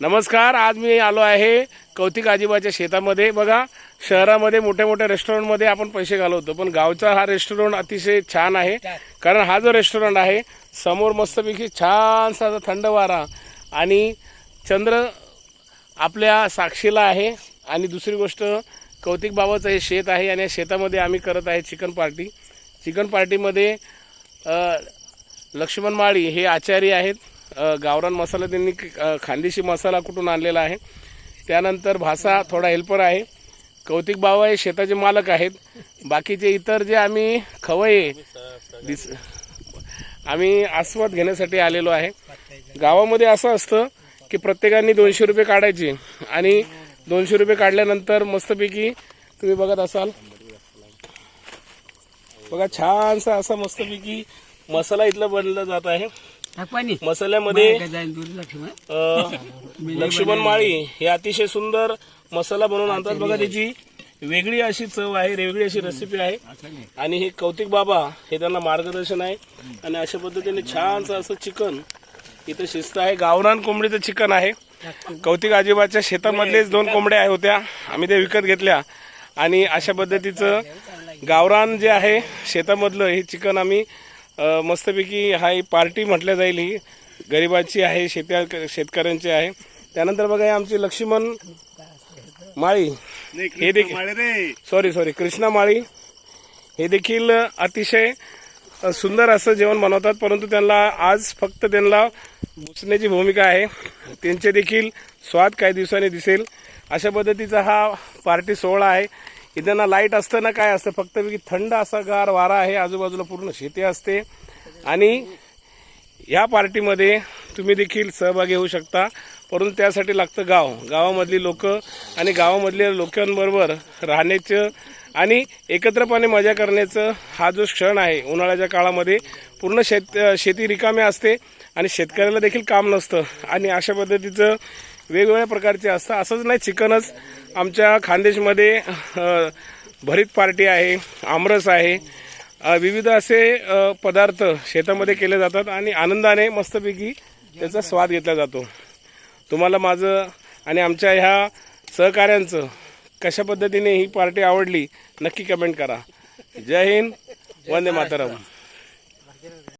नमस्कार आज मी आलो आहे कौतिक आजीबाच्या शेतामध्ये. बघा शहरामध्ये मोठ्या मोठ्या रेस्टॉरंटमध्ये आपण पैसे घालवतो पण गावचा हा रेस्टॉरंट अतिशय छान आहे. कारण हा जो रेस्टॉरंट आहे समोर मस्तपैकी छानसा थंड वारा आणि चंद्र आपल्या साक्षीला आहे. आणि दुसरी गोष्ट कौतिक बाबाचं हे शेत आहे आणि या शेतामध्ये आम्ही करत आहे चिकन पार्टी. चिकन पार्टीमध्ये लक्ष्मण माळी हे आचार्य आहेत. गावरान मसाला त्यांनी खानदेशी मसाला कुठून आणलेला आहे. त्यानंतर भासा थोडा हेल्पर आहे. कौतिक बाबा हे शेताचे मालक आहेत. बाकीचे इतर जे आम्ही खवये दिस आम्ही आस्वाद घेण्यासाठी आलेलो आहे. गावामध्ये असं असतं की प्रत्येकाने दोनशे रुपये काढायचे आणि दोनशे रुपये काढल्यानंतर मस्तपैकी तुम्ही बघत असाल. बघा छानसा असा मस्तपैकी मसाला इथला बनला जात आहे. मसाल्यामध्ये लक्ष्मण माळी हे अतिशय सुंदर मसाला बनवून आणतात बघा त्याची. वेगळी अशी चव आहे वेगळी अशी रेसिपी आहे. आणि हे कौतिक बाबा हे त्यांना मार्गदर्शन आहे. आणि अशा पद्धतीने छानसं असं चिकन इथं शिस्त आहे. गावरान कोंबडीचं चिकन आहे. कौतिक आजीबाच्या शेतामधलेच दोन कोंबड्या आहे होत्या आम्ही ते विकत घेतल्या. आणि अशा पद्धतीचं गावरान जे आहे शेतामधलं हे चिकन आम्ही मस्तपैकी हा ही पार्टी म्हटल्या जाईल ही. गरिबाची आहे शेत्या शेतकऱ्यांची आहे. त्यानंतर बघा आमची लक्ष्मण माळी. हे देखील सॉरी सॉरी कृष्णा माळी. हे देखील अतिशय सुंदर असं जेवण बनवतात परंतु त्यांना आज फक्त त्यांना बुचण्याची भूमिका आहे. त्यांचे देखील स्वाद काही दिवसांनी दिसेल. अशा पद्धतीचा हा पार्टी सोहळा आहे. इथं ना लाइट असतं ना काय असतं? फक्त की थंड असा गार वारा आहे. आजूबाजूला पूर्ण शेती असते. आणि या पार्टीमध्ये तुम्ही देखील सहभागी होऊ शकता. परंतु त्यासाठी लागतं गाव. गावामधली लोक आणि गावामधल्या लोकांबरोबर राहण्याचं आणि एकत्रपणे मजा करण्याचं हा जो क्षण आहे उन्हाळ्याच्या काळामध्ये पूर्ण शेत शेती रिकामी असते आणि शेतकऱ्याला देखील काम नसतं. आणि अशा पद्धतीचं वेगवेगळ्या प्रकारचे असतं. असंच नाही चिकनच. आमच्या खानदेशमध्ये भरीत पार्टी आहे आमरस आहे. विविध असे पदार्थ शेतामध्ये केले जातात आणि आनंदाने मस्तपैकी त्याचा स्वाद घेतला जातो. तुम्हाला माझं आणि आमच्या ह्या सहकाऱ्यांचं कशा पद्धतीने ही पार्टी आवडली नक्की कमेंट करा. जय हिंद वंदे मातरम.